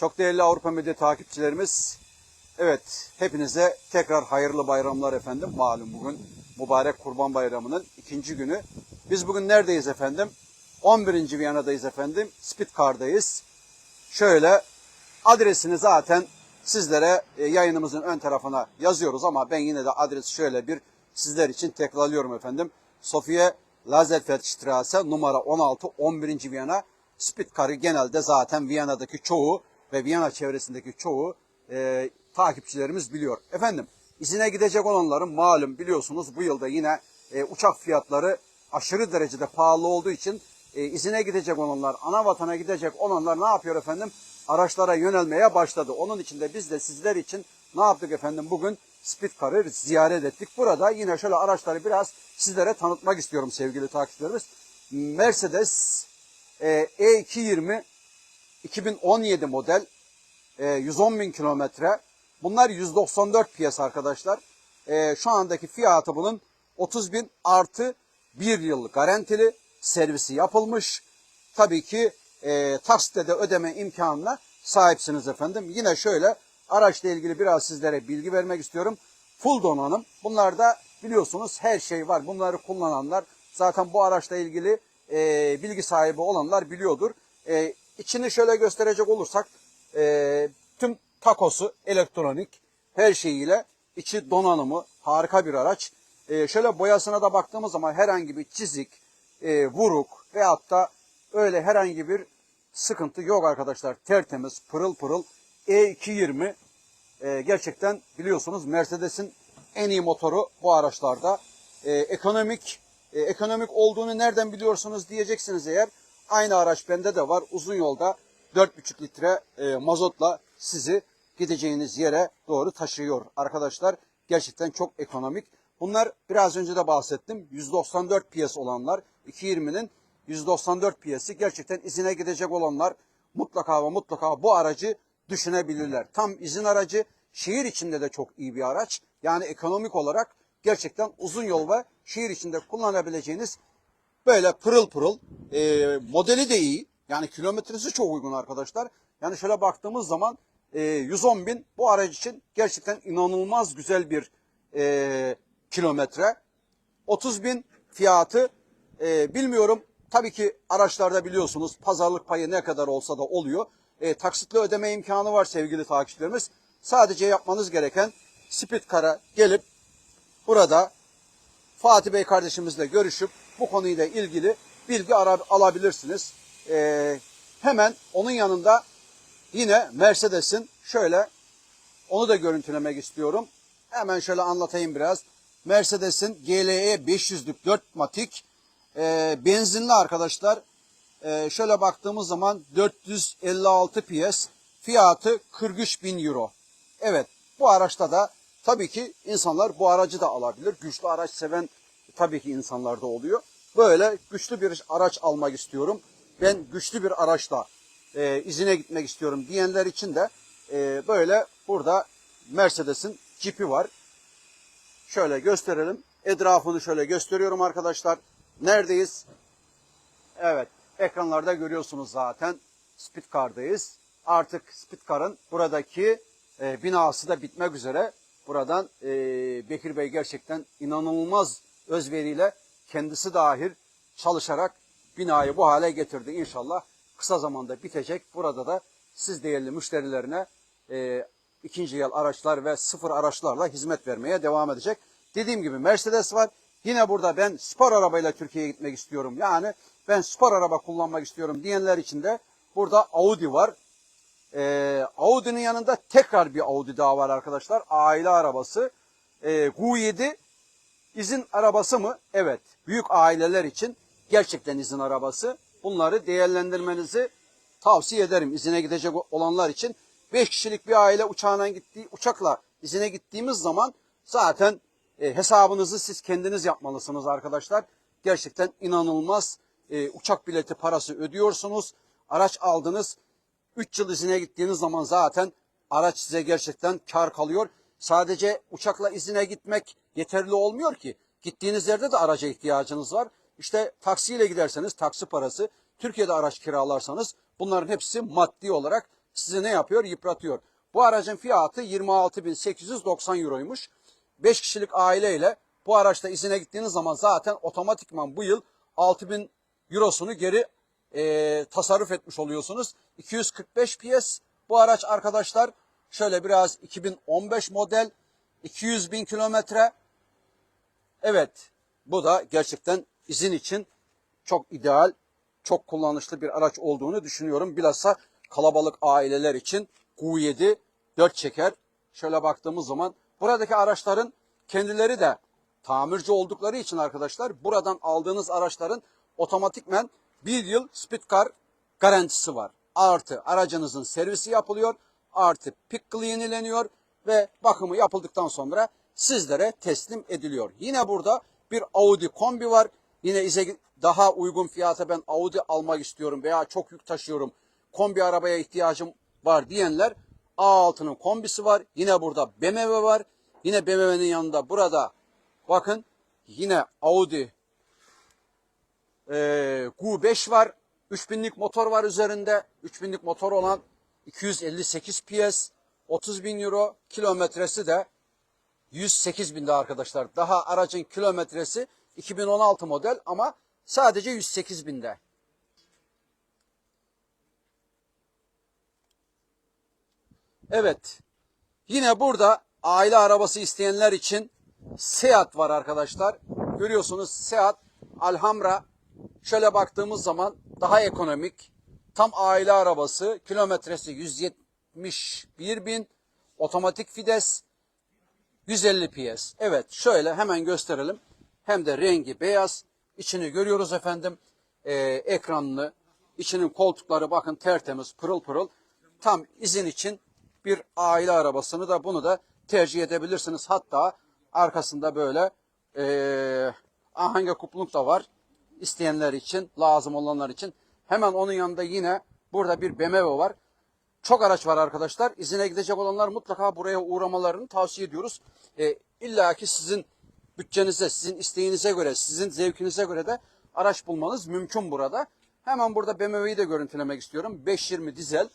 Çok değerli Avrupa Medya takipçilerimiz, evet hepinize tekrar hayırlı bayramlar efendim. Malum bugün mübarek Kurban Bayramı'nın ikinci günü. Biz bugün neredeyiz efendim? 11. Viyana'dayız efendim. Spitcar'dayız. Şöyle adresini zaten sizlere e, yayınımızın ön tarafına yazıyoruz ama ben yine de adresi şöyle bir sizler için tekrarlıyorum efendim. Sofia Laserfeldstraße numara 16 11. Viyana. Spitcar'ı genelde zaten Viyana'daki çoğu ve Viyana çevresindeki çoğu e, takipçilerimiz biliyor. Efendim izine gidecek olanların malum biliyorsunuz bu yılda yine e, uçak fiyatları aşırı derecede pahalı olduğu için e, izine gidecek olanlar, ana vatana gidecek olanlar ne yapıyor efendim? Araçlara yönelmeye başladı. Onun için de biz de sizler için ne yaptık efendim? Bugün Spitcar'ı ziyaret ettik. Burada yine şöyle araçları biraz sizlere tanıtmak istiyorum sevgili takipçilerimiz. Mercedes e, E220 2017 model e, 110 bin kilometre. Bunlar 194 piyasa arkadaşlar. E, şu andaki fiyatı bunun 30 bin artı bir yıl garantili servisi yapılmış. Tabii ki e, taksitle de ödeme imkanına sahipsiniz efendim. Yine şöyle araçla ilgili biraz sizlere bilgi vermek istiyorum. Full donanım. Bunlarda biliyorsunuz her şey var. Bunları kullananlar zaten bu araçla ilgili e, bilgi sahibi olanlar biliyordur. E, içini şöyle gösterecek olursak e, tüm takosu elektronik her şeyiyle içi donanımı harika bir araç. E, şöyle boyasına da baktığımız zaman herhangi bir çizik, e, vuruk veyahut da öyle herhangi bir sıkıntı yok arkadaşlar. Tertemiz, pırıl pırıl E220 e, gerçekten biliyorsunuz Mercedes'in en iyi motoru bu araçlarda. E, ekonomik e, ekonomik olduğunu nereden biliyorsunuz diyeceksiniz eğer. Aynı araç bende de var. Uzun yolda 4,5 litre e, mazotla sizi gideceğiniz yere doğru taşıyor arkadaşlar. Gerçekten çok ekonomik. Bunlar biraz önce de bahsettim. 194 PS olanlar 220'nin 194 piyası gerçekten izine gidecek olanlar mutlaka ve mutlaka bu aracı düşünebilirler. Tam izin aracı şehir içinde de çok iyi bir araç. Yani ekonomik olarak gerçekten uzun yol ve şehir içinde kullanabileceğiniz böyle pırıl pırıl e, modeli de iyi. Yani kilometresi çok uygun arkadaşlar. Yani şöyle baktığımız zaman e, 110 bin bu araç için gerçekten inanılmaz güzel bir e, kilometre. 30 bin fiyatı e, bilmiyorum. Tabii ki araçlarda biliyorsunuz pazarlık payı ne kadar olsa da oluyor. E, taksitli ödeme imkanı var sevgili takipçilerimiz. Sadece yapmanız gereken Speedcar'a gelip burada Fatih Bey kardeşimizle görüşüp bu konuyla ilgili bilgi alabilirsiniz. E, hemen onun yanında yine Mercedes'in şöyle onu da görüntülemek istiyorum. Hemen şöyle anlatayım biraz. Mercedes'in GLE 500'lük 4 matik e, benzinli arkadaşlar. E, şöyle baktığımız zaman 456 PS fiyatı 43 bin euro. Evet bu araçta da tabii ki insanlar bu aracı da alabilir. Güçlü araç seven tabii ki insanlar da oluyor. Böyle güçlü bir araç almak istiyorum. Ben güçlü bir araçla e, izine gitmek istiyorum diyenler için de e, böyle burada Mercedes'in Jeep'i var. Şöyle gösterelim. Etrafını şöyle gösteriyorum arkadaşlar. Neredeyiz? Evet, ekranlarda görüyorsunuz zaten. Spitcar'dayız. Artık Spitcar'ın buradaki e, binası da bitmek üzere. Buradan e, Bekir Bey gerçekten inanılmaz özveriyle kendisi dahil çalışarak binayı bu hale getirdi. İnşallah kısa zamanda bitecek. Burada da siz değerli müşterilerine e, ikinci yıl araçlar ve sıfır araçlarla hizmet vermeye devam edecek. Dediğim gibi Mercedes var. Yine burada ben spor arabayla Türkiye'ye gitmek istiyorum. Yani ben spor araba kullanmak istiyorum diyenler için de burada Audi var. Ee, Audi'nin yanında tekrar bir Audi daha var arkadaşlar. Aile arabası. Ee, Q7 izin arabası mı? Evet. Büyük aileler için gerçekten izin arabası. Bunları değerlendirmenizi tavsiye ederim izine gidecek olanlar için. 5 kişilik bir aile uçağına gittiği uçakla izine gittiğimiz zaman zaten e, hesabınızı siz kendiniz yapmalısınız arkadaşlar. Gerçekten inanılmaz e, uçak bileti parası ödüyorsunuz. Araç aldınız. 3 yıl izine gittiğiniz zaman zaten araç size gerçekten kar kalıyor. Sadece uçakla izine gitmek yeterli olmuyor ki. Gittiğiniz yerde de araca ihtiyacınız var. İşte taksiyle giderseniz taksi parası, Türkiye'de araç kiralarsanız bunların hepsi maddi olarak sizi ne yapıyor? Yıpratıyor. Bu aracın fiyatı 26.890 euroymuş. 5 kişilik aileyle bu araçta izine gittiğiniz zaman zaten otomatikman bu yıl 6000 eurosunu geri e, tasarruf etmiş oluyorsunuz. 245 PS bu araç arkadaşlar şöyle biraz 2015 model 200 bin kilometre. Evet bu da gerçekten izin için çok ideal, çok kullanışlı bir araç olduğunu düşünüyorum. Bilhassa kalabalık aileler için Q7 4 çeker. Şöyle baktığımız zaman buradaki araçların kendileri de tamirci oldukları için arkadaşlar buradan aldığınız araçların otomatikmen bir yıl speed car garantisi var. Artı aracınızın servisi yapılıyor. Artı pickle yenileniyor ve bakımı yapıldıktan sonra sizlere teslim ediliyor. Yine burada bir Audi kombi var. Yine ise daha uygun fiyata ben Audi almak istiyorum veya çok yük taşıyorum. Kombi arabaya ihtiyacım var diyenler A6'nın kombisi var. Yine burada BMW var. Yine BMW'nin yanında burada bakın yine Audi e, Q5 var. 3000'lik motor var üzerinde. 3000'lik motor olan 258 PS 30 bin euro kilometresi de 108 binde arkadaşlar. Daha aracın kilometresi 2016 model ama sadece 108 binde. Evet. Yine burada aile arabası isteyenler için Seat var arkadaşlar. Görüyorsunuz Seat Alhambra. Şöyle baktığımız zaman daha ekonomik. Tam aile arabası. Kilometresi 171 bin. Otomatik fides. 150 PS. Evet şöyle hemen gösterelim. Hem de rengi beyaz. İçini görüyoruz efendim. Ee, ekranlı. İçinin koltukları bakın tertemiz pırıl pırıl. Tam izin için bir aile arabasını da bunu da tercih edebilirsiniz. Hatta arkasında böyle ee, ahenk kupluk da var. İsteyenler için, lazım olanlar için. Hemen onun yanında yine burada bir BMW var. Çok araç var arkadaşlar. İzine gidecek olanlar mutlaka buraya uğramalarını tavsiye ediyoruz. E, İlla ki sizin bütçenize, sizin isteğinize göre, sizin zevkinize göre de araç bulmanız mümkün burada. Hemen burada BMW'yi de görüntülemek istiyorum. 520 dizel.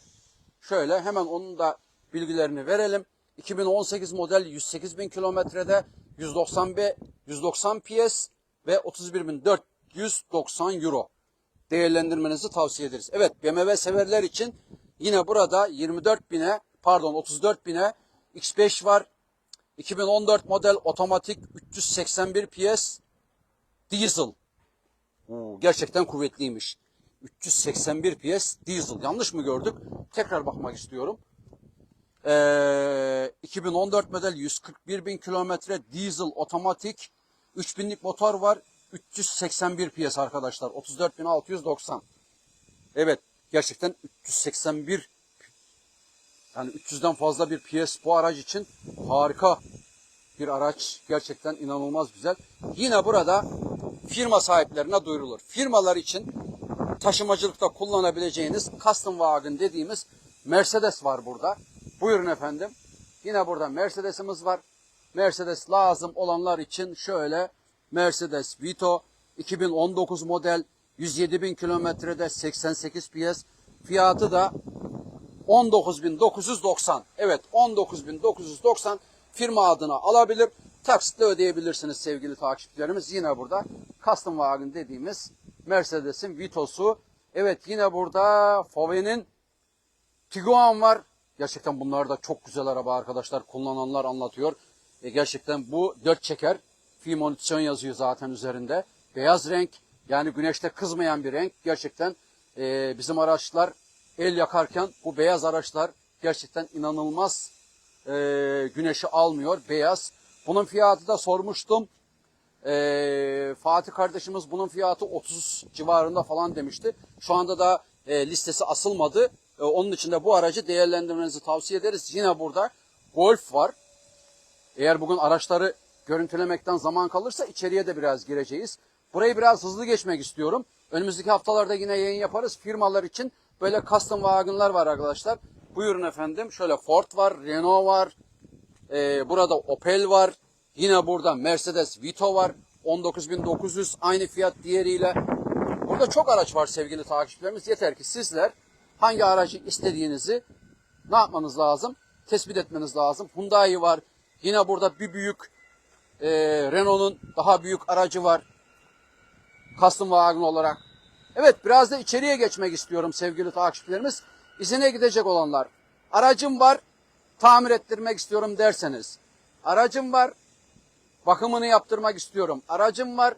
Şöyle hemen onun da bilgilerini verelim. 2018 model 108 bin kilometrede 190 B, 190 PS ve 31.490 euro değerlendirmenizi tavsiye ederiz. Evet BMW severler için yine burada 24 bine pardon 34 bine X5 var. 2014 model otomatik 381 PS diesel. Oo, gerçekten kuvvetliymiş. 381 PS diesel. Yanlış mı gördük? Tekrar bakmak istiyorum. Ee, 2014 model 141 bin kilometre diesel otomatik 3000'lik motor var. 381 PS arkadaşlar. 34.690. Evet gerçekten 381 yani 300'den fazla bir PS bu araç için harika bir araç. Gerçekten inanılmaz güzel. Yine burada firma sahiplerine duyurulur. Firmalar için taşımacılıkta kullanabileceğiniz custom wagon dediğimiz Mercedes var burada. Buyurun efendim. Yine burada Mercedes'imiz var. Mercedes lazım olanlar için şöyle Mercedes Vito 2019 model 107 bin kilometrede 88 PS. Fiyatı da 19.990. Evet 19.990 firma adına alabilir. Taksitle ödeyebilirsiniz sevgili takipçilerimiz. Yine burada Custom Wagon dediğimiz Mercedes'in Vito'su. Evet yine burada Fave'nin Tiguan var. Gerçekten bunlar da çok güzel araba arkadaşlar. Kullananlar anlatıyor. E gerçekten bu dört çeker. Fimonitsion yazıyor zaten üzerinde. Beyaz renk yani güneşte kızmayan bir renk. Gerçekten e, bizim araçlar el yakarken bu beyaz araçlar gerçekten inanılmaz e, güneşi almıyor. Beyaz. Bunun fiyatı da sormuştum. E, Fatih kardeşimiz bunun fiyatı 30 civarında falan demişti. Şu anda da e, listesi asılmadı. E, onun için de bu aracı değerlendirmenizi tavsiye ederiz. Yine burada Golf var. Eğer bugün araçları görüntülemekten zaman kalırsa içeriye de biraz gireceğiz. Burayı biraz hızlı geçmek istiyorum. Önümüzdeki haftalarda yine yayın yaparız. Firmalar için böyle custom wagonlar var arkadaşlar. Buyurun efendim. Şöyle Ford var, Renault var. Ee, burada Opel var. Yine burada Mercedes Vito var. 19.900 aynı fiyat diğeriyle. Burada çok araç var sevgili takipçilerimiz. Yeter ki sizler hangi aracı istediğinizi ne yapmanız lazım? Tespit etmeniz lazım. Hyundai var. Yine burada bir büyük e, Renault'un daha büyük aracı var. Wagon olarak. Evet biraz da içeriye geçmek istiyorum sevgili takipçilerimiz. İzine gidecek olanlar. Aracım var tamir ettirmek istiyorum derseniz. Aracım var bakımını yaptırmak istiyorum. Aracım var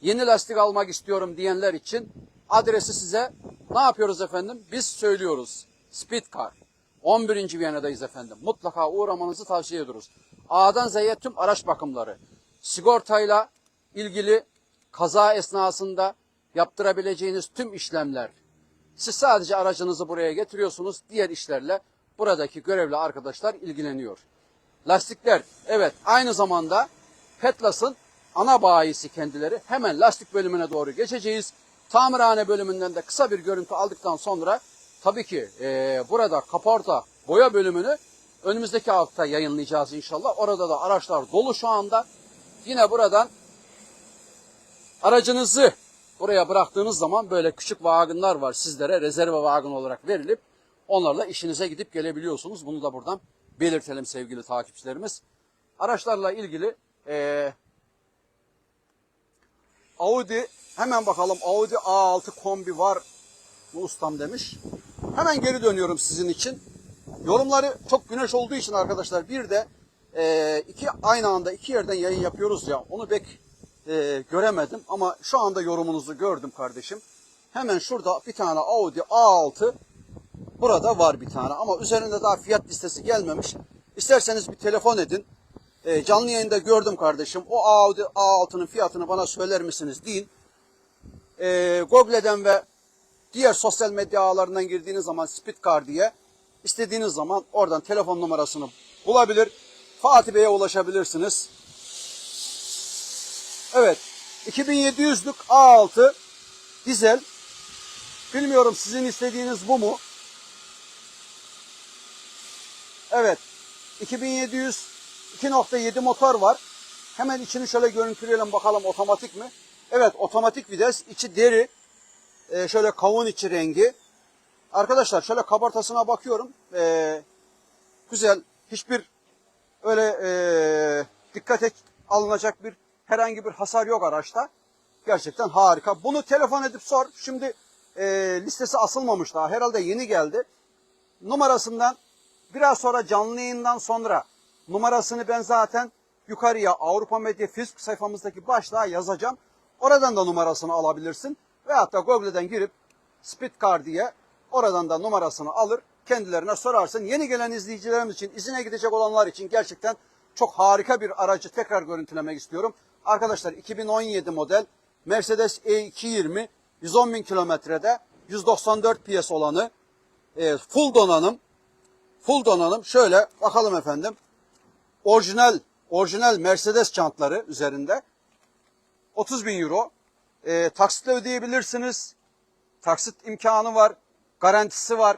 yeni lastik almak istiyorum diyenler için adresi size ne yapıyoruz efendim? Biz söylüyoruz. Speed Car. 11. Viyana'dayız efendim. Mutlaka uğramanızı tavsiye ediyoruz. A'dan Z'ye tüm araç bakımları. Sigortayla ilgili kaza esnasında yaptırabileceğiniz tüm işlemler. Siz sadece aracınızı buraya getiriyorsunuz. Diğer işlerle buradaki görevli arkadaşlar ilgileniyor. Lastikler evet aynı zamanda Petlas'ın ana bayisi kendileri. Hemen lastik bölümüne doğru geçeceğiz. Tamirhane bölümünden de kısa bir görüntü aldıktan sonra tabii ki eee, burada kaporta boya bölümünü önümüzdeki hafta yayınlayacağız inşallah. Orada da araçlar dolu şu anda. Yine buradan aracınızı buraya bıraktığınız zaman böyle küçük vagonlar var sizlere rezerve vagon olarak verilip onlarla işinize gidip gelebiliyorsunuz. Bunu da buradan belirtelim sevgili takipçilerimiz. Araçlarla ilgili eee, Audi hemen bakalım Audi A6 kombi var mı ustam demiş. Hemen geri dönüyorum sizin için. Yorumları çok güneş olduğu için arkadaşlar bir de e, iki aynı anda iki yerden yayın yapıyoruz ya onu pek e, göremedim ama şu anda yorumunuzu gördüm kardeşim. Hemen şurada bir tane Audi A6 burada var bir tane ama üzerinde daha fiyat listesi gelmemiş. İsterseniz bir telefon edin. E, canlı yayında gördüm kardeşim. O Audi A6'nın fiyatını bana söyler misiniz deyin. E, Google'den ve diğer sosyal medya ağlarından girdiğiniz zaman Speedcar diye istediğiniz zaman oradan telefon numarasını bulabilir. Fatih Bey'e ulaşabilirsiniz. Evet. 2700'lük A6 dizel. Bilmiyorum sizin istediğiniz bu mu? Evet. 2700 2.7 motor var. Hemen içini şöyle görüntüleyelim bakalım otomatik mi? Evet otomatik vites. içi deri. Ee, şöyle kavun içi rengi. Arkadaşlar şöyle kabartasına bakıyorum. Ee, güzel. Hiçbir öyle ee, dikkate alınacak bir herhangi bir hasar yok araçta. Gerçekten harika. Bunu telefon edip sor. Şimdi ee, listesi asılmamış daha. Herhalde yeni geldi. Numarasından biraz sonra canlı yayından sonra numarasını ben zaten yukarıya Avrupa Medya Facebook sayfamızdaki başlığa yazacağım. Oradan da numarasını alabilirsin. Veyahut da Google'den girip Speedcar diye oradan da numarasını alır. Kendilerine sorarsın. Yeni gelen izleyicilerimiz için, izine gidecek olanlar için gerçekten çok harika bir aracı tekrar görüntülemek istiyorum. Arkadaşlar 2017 model Mercedes E220 110 bin kilometrede 194 PS olanı e, full donanım full donanım şöyle bakalım efendim orijinal orijinal Mercedes çantları üzerinde 30 bin euro e, taksitle ödeyebilirsiniz. Taksit imkanı var garantisi var.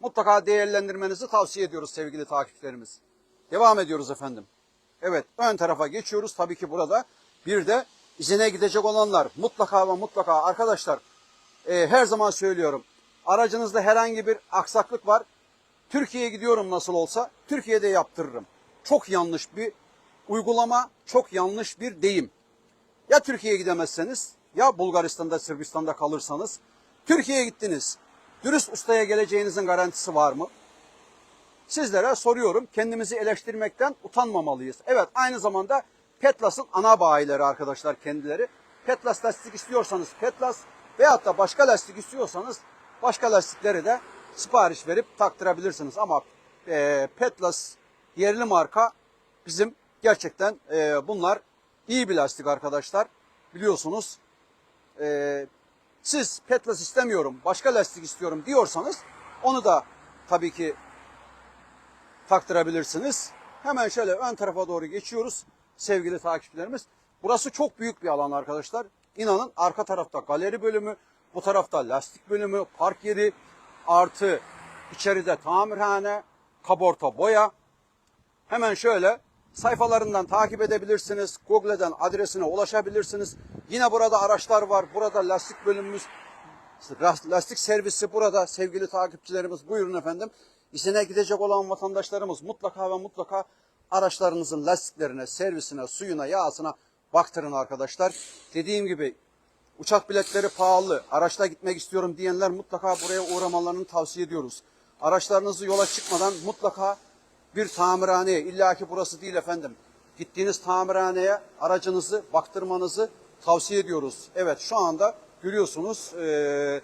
Mutlaka değerlendirmenizi tavsiye ediyoruz sevgili takipçilerimiz. Devam ediyoruz efendim. Evet ön tarafa geçiyoruz. Tabii ki burada bir de izine gidecek olanlar mutlaka ve mutlaka arkadaşlar e, her zaman söylüyorum aracınızda herhangi bir aksaklık var. Türkiye'ye gidiyorum nasıl olsa Türkiye'de yaptırırım. Çok yanlış bir uygulama, çok yanlış bir deyim. Ya Türkiye'ye gidemezseniz ya Bulgaristan'da, Sırbistan'da kalırsanız Türkiye'ye gittiniz. Dürüst ustaya geleceğinizin garantisi var mı? Sizlere soruyorum. Kendimizi eleştirmekten utanmamalıyız. Evet aynı zamanda Petlas'ın ana bayileri arkadaşlar kendileri. Petlas lastik istiyorsanız Petlas veyahut da başka lastik istiyorsanız başka lastikleri de sipariş verip taktırabilirsiniz. Ama e, Petlas yerli marka bizim gerçekten e, bunlar iyi bir lastik arkadaşlar. Biliyorsunuz e, siz Petlas istemiyorum başka lastik istiyorum diyorsanız onu da tabii ki taktırabilirsiniz. Hemen şöyle ön tarafa doğru geçiyoruz sevgili takipçilerimiz. Burası çok büyük bir alan arkadaşlar. İnanın arka tarafta galeri bölümü, bu tarafta lastik bölümü, park yeri, artı içeride tamirhane, kaborta boya. Hemen şöyle sayfalarından takip edebilirsiniz. Google'den adresine ulaşabilirsiniz. Yine burada araçlar var. Burada lastik bölümümüz lastik servisi burada sevgili takipçilerimiz. Buyurun efendim. İzine gidecek olan vatandaşlarımız mutlaka ve mutlaka araçlarınızın lastiklerine, servisine, suyuna, yağsına baktırın arkadaşlar. Dediğim gibi uçak biletleri pahalı, araçla gitmek istiyorum diyenler mutlaka buraya uğramalarını tavsiye ediyoruz. Araçlarınızı yola çıkmadan mutlaka bir tamirhaneye, illaki burası değil efendim. Gittiğiniz tamirhaneye aracınızı baktırmanızı tavsiye ediyoruz. Evet şu anda görüyorsunuz eee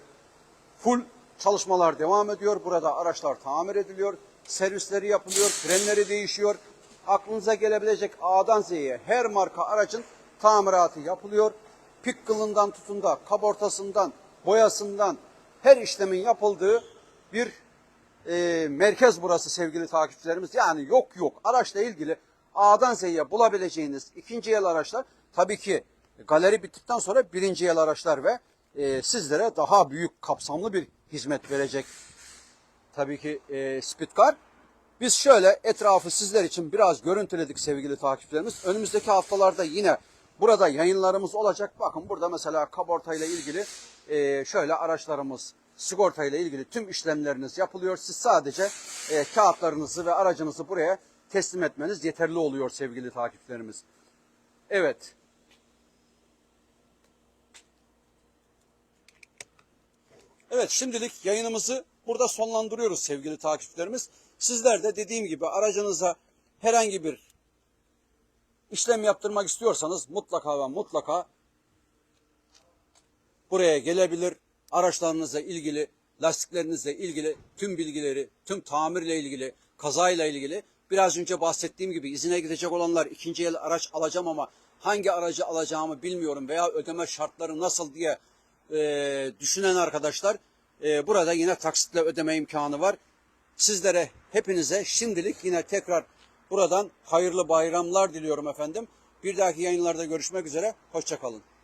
full çalışmalar devam ediyor. Burada araçlar tamir ediliyor, servisleri yapılıyor, frenleri değişiyor. Aklınıza gelebilecek A'dan Z'ye her marka aracın tamiratı yapılıyor. Pik kılından tutun da kabortasından, boyasından her işlemin yapıldığı bir e, merkez burası sevgili takipçilerimiz. Yani yok yok araçla ilgili A'dan Z'ye bulabileceğiniz ikinci el araçlar tabii ki galeri bittikten sonra birinci el araçlar ve e, sizlere daha büyük kapsamlı bir hizmet verecek tabii ki e, Speedcar. Biz şöyle etrafı sizler için biraz görüntüledik sevgili takipçilerimiz. Önümüzdeki haftalarda yine burada yayınlarımız olacak. Bakın burada mesela kaborta ile ilgili e, şöyle araçlarımız sigorta ile ilgili tüm işlemleriniz yapılıyor. Siz sadece e, kağıtlarınızı ve aracınızı buraya teslim etmeniz yeterli oluyor sevgili takipçilerimiz. Evet. Evet şimdilik yayınımızı burada sonlandırıyoruz sevgili takipçilerimiz. Sizler de dediğim gibi aracınıza herhangi bir işlem yaptırmak istiyorsanız mutlaka ve mutlaka buraya gelebilir. Araçlarınızla ilgili, lastiklerinizle ilgili tüm bilgileri, tüm tamirle ilgili, kazayla ilgili biraz önce bahsettiğim gibi izine gidecek olanlar ikinci el araç alacağım ama hangi aracı alacağımı bilmiyorum veya ödeme şartları nasıl diye e, düşünen arkadaşlar e, burada yine taksitle ödeme imkanı var. Sizlere hepinize şimdilik yine tekrar buradan hayırlı bayramlar diliyorum efendim. Bir dahaki yayınlarda görüşmek üzere. Hoşçakalın.